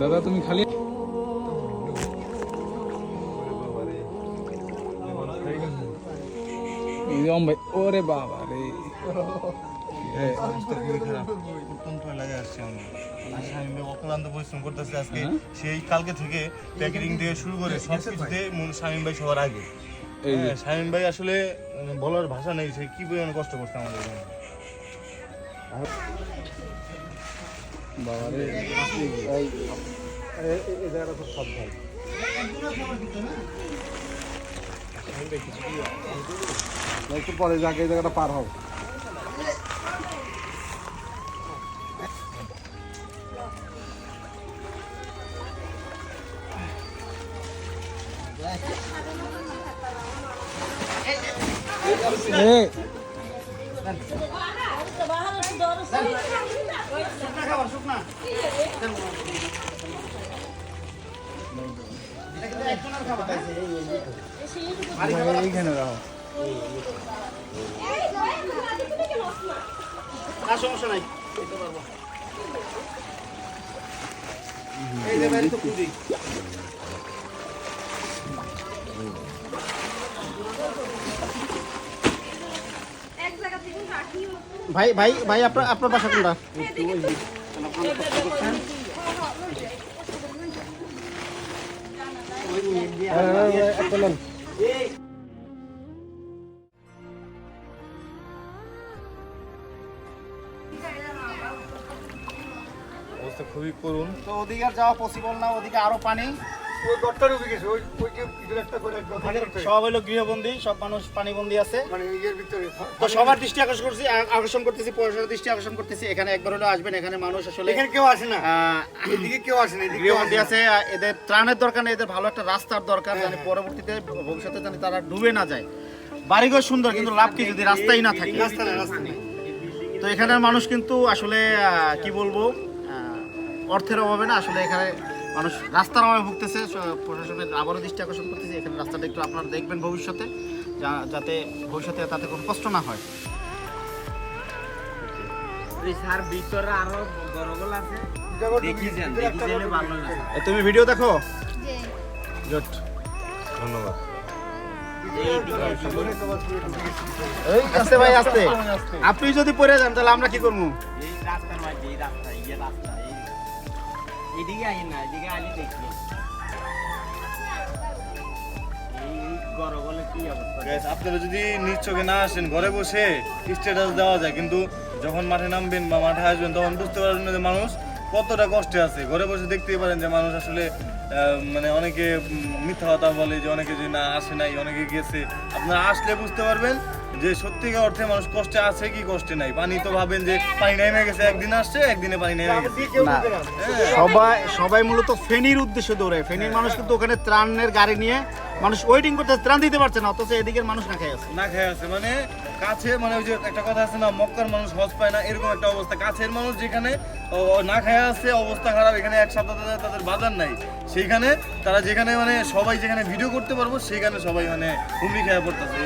দাদা তুমি খালি ভাই ওরে বাবা রে। হ্যাঁ, অক্লান্ত পরিশ্রম করতেছে আজকে। সেই কালকে থেকে প্যাকেটিং দিয়ে শুরু করে সব কিছুতে মূল শামীম ভাই সবার আগে। এই হ্যাঁ, শামীম ভাই আসলে বলার ভাষা নেই সে কি পরিমাণে কষ্ট করছে আমাদের জন্য। বাবা রে একটু পরে যাকে এই জায়গাটা পার হও। এ এইখানে রাখো আর সমস্যা নাই এই যে বাইরে তো পুরি ভাই ভাই ভাই, আপনার আপনার বাসা কোনটা? খুবই করুন তো ওদিকে যাওয়া পসিবল না, ওদিকে আরও পানি। সব হলো গৃহবন্দী সব মানুষ পানিবন্দী আছে। মানে তো সবার দৃষ্টি আকর্ষণ করছি আকর্ষণ করতেছি পয়সার দৃষ্টি আকর্ষণ করতেছি। এখানে একবার হলো আসবেন এখানে মানুষ আসলে এখানে কেউ আসে না। এদিকে কেউ আসে না গৃহবন্দী আছে এদের ত্রাণের দরকার নেই এদের ভালো একটা রাস্তার দরকার জানি পরবর্তীতে ভবিষ্যতে জানি তারা ডুবে না যায়। বাড়িঘর সুন্দর কিন্তু লাভ কি যদি রাস্তাই না থাকে? রাস্তা না রাস্তা নেই। তো এখানের মানুষ কিন্তু আসলে কি বলব অর্থের অভাবে না আসলে এখানে মানুষ রাস্তার অভাবে ভুগতেছে প্রশাসনের আবারও দৃষ্টি আকর্ষণ করতেছে। এখানে রাস্তাটা একটু আপনারা দেখবেন ভবিষ্যতে যা- যাতে ভবিষ্যতে তাতে কোনো কষ্ট না হয়। ভিতরে আরও গরগল আছে। তুমি ভিডিও দেখো? ধন্যবাদ। ভাই আপনি যদি পড়ে যান তাহলে আমরা কি করব? এই রাস্তার মাঝে এই রাস্তা এদিকে আই না, এদিকে আলি দেখি। আপনারা যদি চোখে না আসেন, ঘরে বসে স্ট্যাটাস দেওয়া যায়, কিন্তু যখন মাঠে নামবেন বা মাঠে আসবেন, তখন বুঝতে পারবেন যে মানুষ কতটা কষ্টে আছে। ঘরে বসে দেখতেই পারেন যে মানুষ আসলে মানে অনেকে মিথ্যা কথা বলে যে অনেকে যে না, আসে নাই, অনেকে গেছে। আপনারা আসলে বুঝতে পারবেন যে সত্যিকার অর্থে মানুষ কষ্টে আছে কি কষ্টে নাই? পানি তো ভাবেন যে পানি নেমে গেছে একদিন আসছে একদিনে পানি নেমে গেছে। সবাই সবাই মূলত ফেনীর উদ্দেশ্যে দৌড়ায় ফেনীর মানুষ কিন্তু ওখানে ত্রাণের গাড়ি নিয়ে মানুষ ওয়েটিং করতে ত্রাণ দিতে পারছে না অথচ এদিকের মানুষ না খেয়ে আছে। না খেয়ে আছে। মানে কাছে মানে ওই যে একটা কথা আছে না মক্কার মানুষ হজ পায় না এরকম একটা অবস্থা। কাছের মানুষ যেখানে না খেয়ে আছে অবস্থা খারাপ এখানে এক সপ্তাহ তাদের- তাদের বাজার নাই। সেইখানে তারা যেখানে মানে সবাই যেখানে ভিডিও করতে পারব সেখানে সবাই মানে হুমড়ি খেয়ে পড়তেছে।